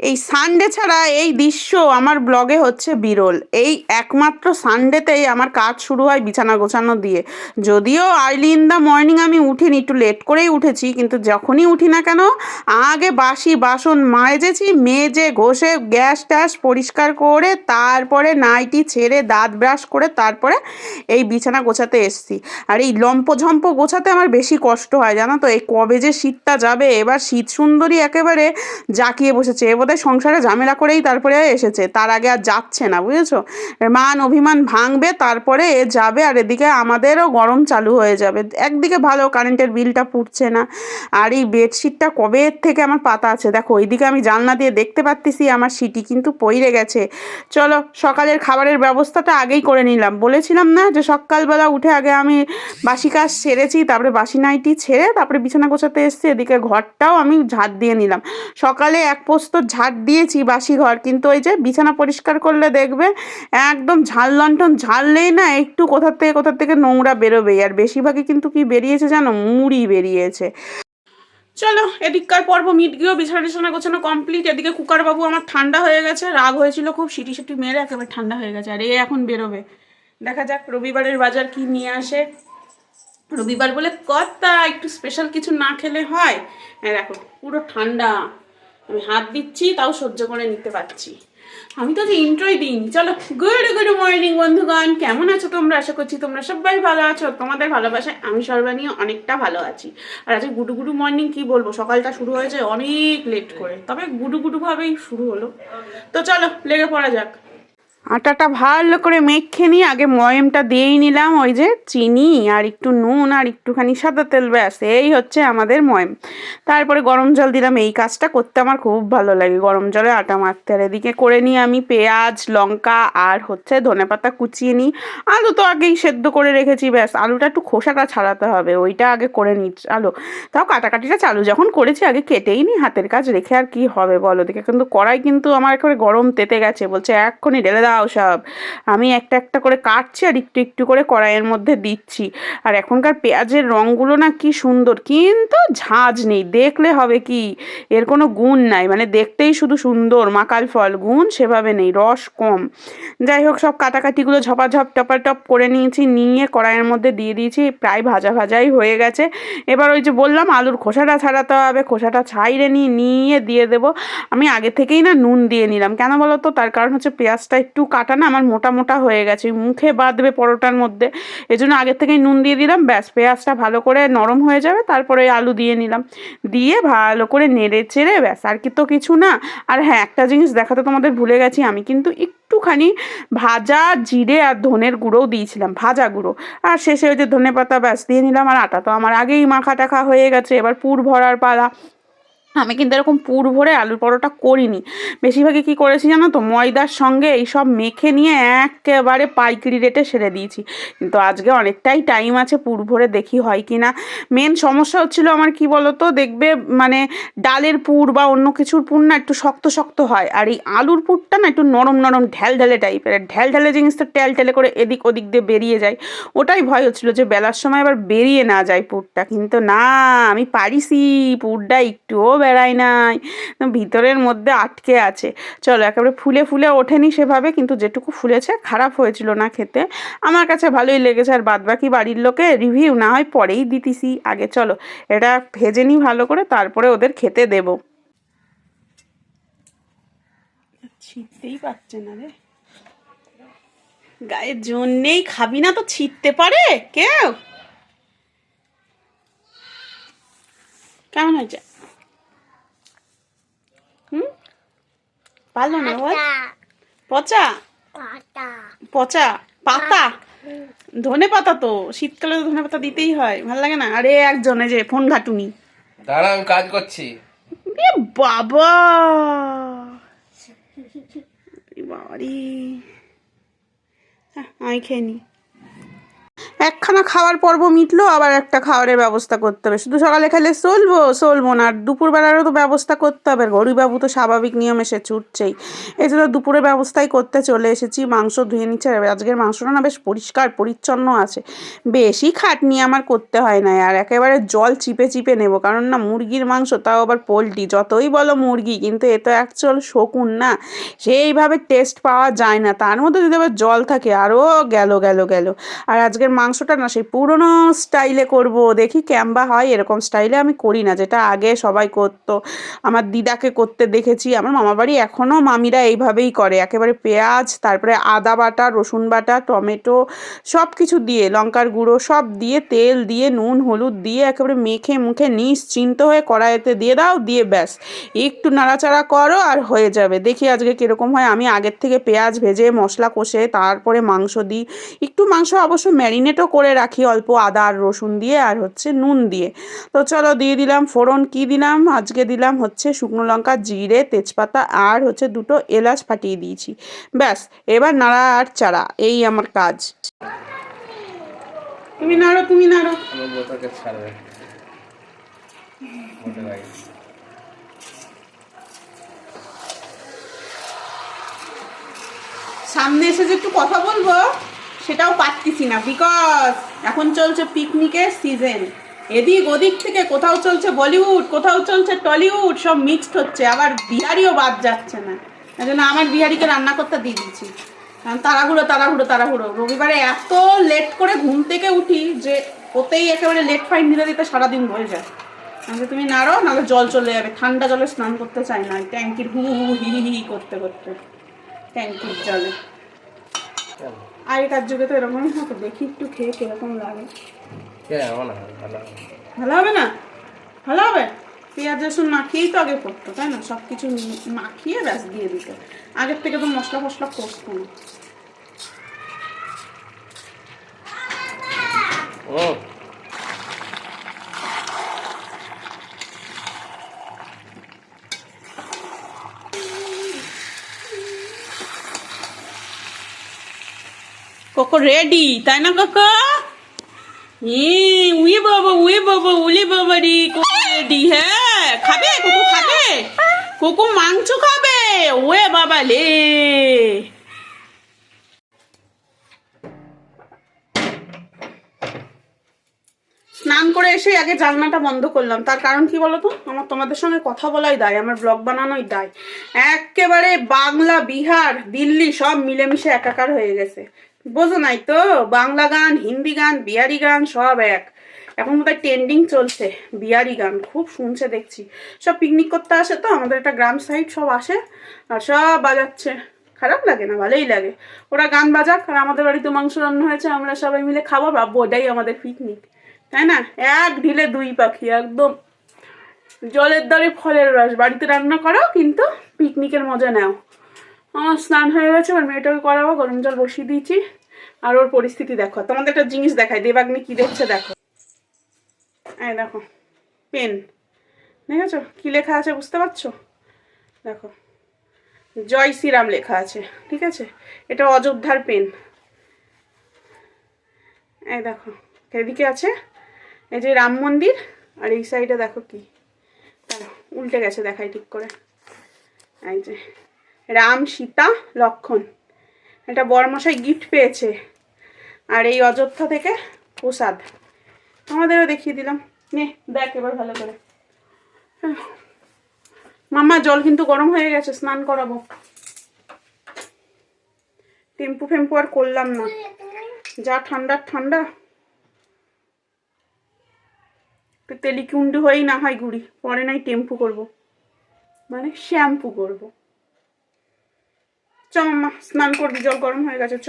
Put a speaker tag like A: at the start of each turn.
A: এই সানডে ছাড়া এই দৃশ্য আমার ব্লগে হচ্ছে বিরল। এই একমাত্র সানডেতেই আমার কাজ শুরু হয় বিছানা গোছানো দিয়ে। যদিও আর্লি ইন দ্য মর্নিং আমি উঠিনি, একটু লেট করেই উঠেছি, কিন্তু যখনই উঠি না কেন, আগে বাসি বাসন মাজেছি, মেজে ঘষে গ্যাস ট্যাস পরিষ্কার করে, তারপরে নাইটি ছেড়ে দাঁত ব্রাশ করে, তারপরে এই বিছানা গোছাতে এসছি। আর এই লম্পঝম্প গোছাতে আমার বেশি কষ্ট হয়, জানো তো? এই কবে যে শীতটা যাবে, এবার শীত সুন্দরী একেবারে জাকিয়ে বসেছে। এ বোধহয় সংসারে ঝামেলা করেই তারপরে এসেছে। তার আগে আর যাচ্ছে না, বুঝেছ? মান অভিমান ভাঙবে, তারপরে এ যাবে আর এদিকে আমাদেরও গরম চালু হয়ে যাবে। একদিকে ভালো, কারেন্টের বিলটা পুড়ছে না। আর এই বেডশিটটা কবে থেকে আমার পাতা আছে? দেখো, ওইদিকে আমি জানলা দিয়ে দেখতে পাচ্ছি আমার সিটি কিন্তু পইরে গেছে। চলো, সকালের খাবারের ব্যবস্থাটা আগেই করে নিলাম। বলেছিলাম না যে সকালবেলা উঠে আগে আমি বাসি কাজ সেরেছি, তারপরে বাসি নাইটি ছেড়ে তারপরে বিছানা গোছাতে এসেছি, এদিকে ঘরটাও আমি ঝাড় দিয়ে নিলাম। সকালে এক পোস্ত ঝাড় দিয়েছি বাসি ঘর, কিন্তু ওই যে বিছানা পরিষ্কার করলে দেখবে একদম ঝাল লন্ঠন ঝাড়লেই না একটু কোথার থেকে কোথার থেকে নোংরা বেরোবেই, আর বেশিরভাগই কিন্তু কি বেরিয়েছে জানো? মুড়ি বেরিয়েছে। চলো, এদিককার পর্ব মিট গিয়েও বিছানা টিছানা গোছানো কমপ্লিট এদিকে কুকার বাবু আমার ঠান্ডা হয়ে গেছে, রাগ হয়েছিল খুব, সিটি সিটি মেরে একেবারে ঠান্ডা হয়ে গেছে, আর এ এখন বেরোবে। দেখা যাক রবিবারের বাজার কি নিয়ে আসে। রবিবার বলে কথা একটু স্পেশাল কিছু না খেলে হয়। হ্যাঁ দেখো, পুরো ঠান্ডা। আমি হাত দিচ্ছি, তাও সহ্য করে নিতে পারছি। আমি তো ইন্ট্রোই দিইনি। চলো গুড গুড মর্নিং বন্ধুগণ। কেমন আছো তোমরা? আশা করছি তোমরা সবাই ভালো আছো। তোমাদের ভালোবাসায় আমি সর্বানীয় অনেকটা ভালো আছি। আর আজকে গুডু গুডু মর্নিং কি বলব? সকালটা শুরু হয়েছে অনেক লেট করে। তবে গুডু গুডুভাবেই শুরু হলো। তো চলো, লেগে পড়া যাক। আটাটা ভালো করে মেখে নিয়ে আগে ময়মটা দিয়েই নিলাম, ওই যে চিনি আর একটু নুন আর একটুখানি সাদা তেল, ব্যাস, এই হচ্ছে আমাদের ময়ম। তারপরে গরম জল দিলাম, এই কাজটা করতে আমার খুব ভালো লাগে। গরম জলে আটা মাখতে আর এদিকে করে নিয়ে আমি পেঁয়াজ, লঙ্কা আর হচ্ছে ধনেপাতা কুচিয়ে নিই। আলু তো আগেই সেদ্ধ করে রেখেছি, ব্যাস, আলুটা একটু খোসাটা ছাড়াতে হবে, ওইটা আগে করে নিই, আলু। তাও কাটাকাটিটা চালু যখন করেছি আগে কেটেই নি হাতের কাজ রেখে আর কি হবে বলো, দেখে কিন্তু কড়াই কিন্তু আমার একেবারে গরম তেতে গেছে, বলছে এক্ষুনি ঢেলে দাও। সব। আমি একটা একটা করে কাটছি আর একটু একটু করে কড়াইয়ের মধ্যে দিচ্ছি। আর এখনকার পেঁয়াজের রঙগুলো না কি সুন্দর, কিন্তু ঝাঁজ নেই। দেখলে হবে কি? এর কোনো গুণ নাই। মানে দেখতেই শুধু সুন্দর মাকাল ফল। গুণ সেভাবে নেই, রস কম। যাই হোক, সব কাটাকাটিগুলো ঝপাঝপ, টপাটপ করে নিয়েছি, নিয়ে কড়াইয়ের মধ্যে দিয়ে দিয়েছি। প্রায় ভাজা ভাজাই হয়ে গেছে। এবার ওই যে বললাম, আলুর খোসাটা ছাড়াতে হবে। খোসাটা ছাইড়ে নিয়ে নিয়ে দিয়ে দেবো। আমি আগে থেকেই না নুন দিয়ে নিলাম। কেন বলো তো? তার কারণ হচ্ছে পেঁয়াজটা একটু কাটা না আমার মোটা মোটা হয়ে গেছে। মুখে বাঁধবে পরোটার মধ্যে। এজন্য আগের থেকেই নুন দিয়ে দিলাম, ব্যাস পেঁয়াজটা ভালো করে নরম হয়ে যাবে, তারপরে আলু দিয়ে নিলাম। দিয়ে ভালো করে নেড়ে চেড়ে ব্যাস, আর কি তো কিছু না। আর হ্যাঁ একটা জিনিস দেখাতে তোমাদের ভুলে গেছি, আমি কিন্তু একটুখানি ভাজা জিরে আর ধনের গুঁড়োও দিয়েছিলাম, ভাজা গুঁড়ো। আর শেষে ওই যে ধনে পাতা ব্যাস দিয়ে নিলাম, আর আটা তো আমার আগেই মাখা টাখা হয়ে গেছে। এবার পুর ভরার পালা। আমি কিন্তু এরকম পুর ভরে আলুর পরোটা করিনি। বেশিরভাগই কী করেছি জানো তো, ময়দার সঙ্গে এইসব মেখে নিয়ে একেবারে পাইকারি রেটে সেরে দিয়েছি। কিন্তু আজকে অনেকটাই টাইম আছে পুর ভরে দেখি হয় কি না। মেন সমস্যা হচ্ছিল আমার কি বলো তো দেখবে মানে ডালের পুর বা অন্য কিছুর পুর না একটু শক্ত শক্ত হয়। আর এই আলুর পুরটা না একটু নরম নরম ঢ্যাল ঢ্যালে টাইপের ঢ্যাল ঢ্যালে জিনিসটা টেল টেলে করে এদিক ওদিক দিয়ে বেরিয়ে যায়। ওটাই ভয় হচ্ছিল যে বেলার সময় আবার বেরিয়ে না যায় পুরটা। কিন্তু না, আমি পারিসি পুরটা একটুও বেড়াই নাই ভিতরের মধ্যে আটকে আছে। চলো একেবারে ফুলে ফুলে ওঠেনি সেভাবে, কিন্তু যেটুকু ফুলেছে খারাপ হয়েছিল না খেতে। আমার কাছে ভালোই লেগেছে, আর বাদবাকি বাড়ির লোকে রিভিউ না হয় পরেই দিতেছি। আগে চলো, এটা ভেজে নিই ভালো করে, তারপরে ওদের খেতে দেব। ছিটতেই পারছে না রে। গায়ে জোর নেই, খাবি না তো ছিটতে পারে? কেউ? কেমন হয়েছে? হুম? ভালো না বল পচা? পচা? পাতা? ধনে পাতা তো। শীতকালে তো ধনে পাতা দিতেই হয়। ভালো লাগে না? আরে একজনে যে ফোন ঘাটুনি।
B: দাঁড়া আমি কাজ করছি।
A: বাবা! বাবারি। হ্যাঁ, আমি খেয়ে নি। একখানা খাওয়ার পর্ব মিটলো, আবার একটা খাওয়ারের ব্যবস্থা করতে হবে। শুধু সকালে খেলে চলবো চলবো না, আর দুপুরবেলারও তো ব্যবস্থা করতে হবে। গরিবাবু তো স্বাভাবিক নিয়মে সে ছুটছেই। জন্য দুপুরের ব্যবস্থাই করতে চলে এসেছি, মাংস ধুয়ে নিচ্ছে আজকের মাংসটা না বেশ পরিষ্কার, পরিচ্ছন্ন আছে। বেশি খাটনি আমার করতে হয় না আর একেবারে জল চিপে চিপে নেব, কারণ না মুরগির মাংস, তাও আবার পোলট্রি, যতই বলো মুরগি, কিন্তু এ তো অ্যাকচুয়াল শকুন না। সেইভাবে টেস্ট পাওয়া যায় না, তার মধ্যে যদি আবার জল থাকে, আরও গেল গেল গেল। আর আজকের মাংসটা না সেই পুরনো স্টাইলে করব, দেখি ক্যাম্বা হয়, এরকম স্টাইলে আমি করি না। যেটা আগে সবাই করতো, আমার দিদাকে করতে দেখেছি, আমার মামা বাড়ি এখনও মামিরা এইভাবেই করে। একেবারে পেঁয়াজ, তারপরে আদা বাটা, রসুন বাটা, টমেটো সব কিছু দিয়ে, লঙ্কার গুঁড়ো, সব দিয়ে, তেল দিয়ে, নুন, হলুদ দিয়ে, একেবারে মেখে মুখে নিশ্চিন্ত হয়ে কড়াইতে দিয়ে দাও, দিয়ে ব্যাস। একটু নাড়াচাড়া করো আর হয়ে যাবে। দেখি আজকে কীরকম হয়। আমি আগের থেকে পেঁয়াজ ভেজে, মশলা কষে, তারপরে মাংস দিই। একটু মাংস অবশ্য ম্যারিনেটও করে রাখি অল্প আদা আর রসুন দিয়ে আর হচ্ছে নুন দিয়ে। তো চলো দিয়ে দিলাম ফোড়ন কি দিলাম? আজকে দিলাম হচ্ছে শুকনো লঙ্কা জিরে তেজপাতা আর হচ্ছে দুটো এলাচ ফাটিয়ে দিয়েছি। ব্যাস এবার নাড়া আর চারা এই আমার কাজ। তুমি নাড়ো তুমি নাড়ো। সামনে এসে যে একটু কথা বলব? সেটাও পারতেছি না বিকজ এখন চলছে পিকনিকের সিজন এদিক ওদিক থেকে কোথাও চলছে বলিউড কোথাও চলছে টলিউড সব মিক্সড হচ্ছে, আবার বিহারিও বাদ যাচ্ছে না। এই জন্য আমার বিহারিকে রান্না করতে দিয়ে দিচ্ছি। কারণ তাড়াহুড়ো তাড়াহুড়ো তাড়াহুড়ো। রবিবারে এত লেট করে ঘুম থেকে উঠি যে ওতেই একেবারে লেট ফাইন দিতে দিতে সারাদিন হয়ে যায়। আমাকে তুমি নাড়ো, নাহলে জল চলে যাবে। ঠান্ডা জলে স্নান করতে চাই না ট্যাঙ্কির হু হু হি হি করতে করতে। ট্যাঙ্কির জলে। আগেকার যুগে তো এরকমই হতো দেখি একটু খেয়ে কীরকম লাগে।
B: না ভালো হবে।
A: না? ভালো হবে? পেঁয়াজ রসুন মাখিয়েই তো আগে করতো তাই না? সব কিছু মাখিয়ে ব্যাস দিয়ে দিত। আগের থেকে তো মশলা ফসলা করতো না। কোকো রেডি তাই না কোকো? বাবা বাবা বাবা রেডি হ্যাঁ খাবে খাবে। মাংস খাবে, ওয়ে বাবা লে। স্নান করে এসে আগে জানলাটা বন্ধ করলাম। তার কারণ কি বলতো? আমার তোমাদের সঙ্গে কথা বলাই দায়, আমার ব্লগ বানানোই দায়। একেবারে বাংলা, বিহার, দিল্লি সব মিলেমিশে একাকার হয়ে গেছে। বোঝো নাই তো? বাংলা গান, হিন্দি গান, বিহারি গান সব এক। এখন বোধহয় ট্রেন্ডিং চলছে, বিহারি গান। খুব শুনছে, দেখছি। সব পিকনিক করতে আসে তো? আমাদের একটা গ্রাম সাইড সব আসে, আর সব বাজাচ্ছে। খারাপ লাগে না? ভালোই লাগে। ওরা গান বাজাক, আর আমাদের বাড়িতে মাংস রান্না হয়েছে, আমরা সবাই মিলে খাব, ভাববো ওটাই আমাদের পিকনিক তাই না? এক ঢিলে দুই পাখি, একদম। জলের দরে ফলের রস। বাড়িতে রান্না করো কিন্তু পিকনিকের মজা নাও। আমার স্নান হয়ে গেছে আর মেয়েটাকে করাবো, গরম জল বসিয়ে দিয়েছি। আর ওর পরিস্থিতি দেখো। তোমাদের একটা জিনিস দেখায় দেবাগ্নি কি দেখছে দেখো। এই দেখো, পেন। দেখেছ? কি লেখা আছে বুঝতে পারছ? দেখো, জয় শ্রীরাম লেখা আছে, ঠিক আছে? এটা অযোধ্যার পেন। এই দেখো, এদিকে আছে, এই যে রাম মন্দির, আর এই সাইডে দেখো কি? উল্টে গেছে দেখাই ঠিক করে। এই যে রাম, সীতা, লক্ষণ। এটা বড়মশাই গিফট পেয়েছে। আর এই অযোধ্যা থেকে প্রসাদ। আমাদেরও দেখিয়ে দিলাম। নে, দেখ এবার ভালো করে। মামা জল কিন্তু গরম হয়ে গেছে, স্নান করাবো। টেম্পু ফেম্পু আর করলাম না। যা ঠান্ডার ঠান্ডা। তেলিকুন্ডু হয়েই না হয় ঘুরি পরে নাই টেম্পু করব। মানে শ্যাম্পু করব। চ স্নান করবি জল গরম হয়ে গেছে চ।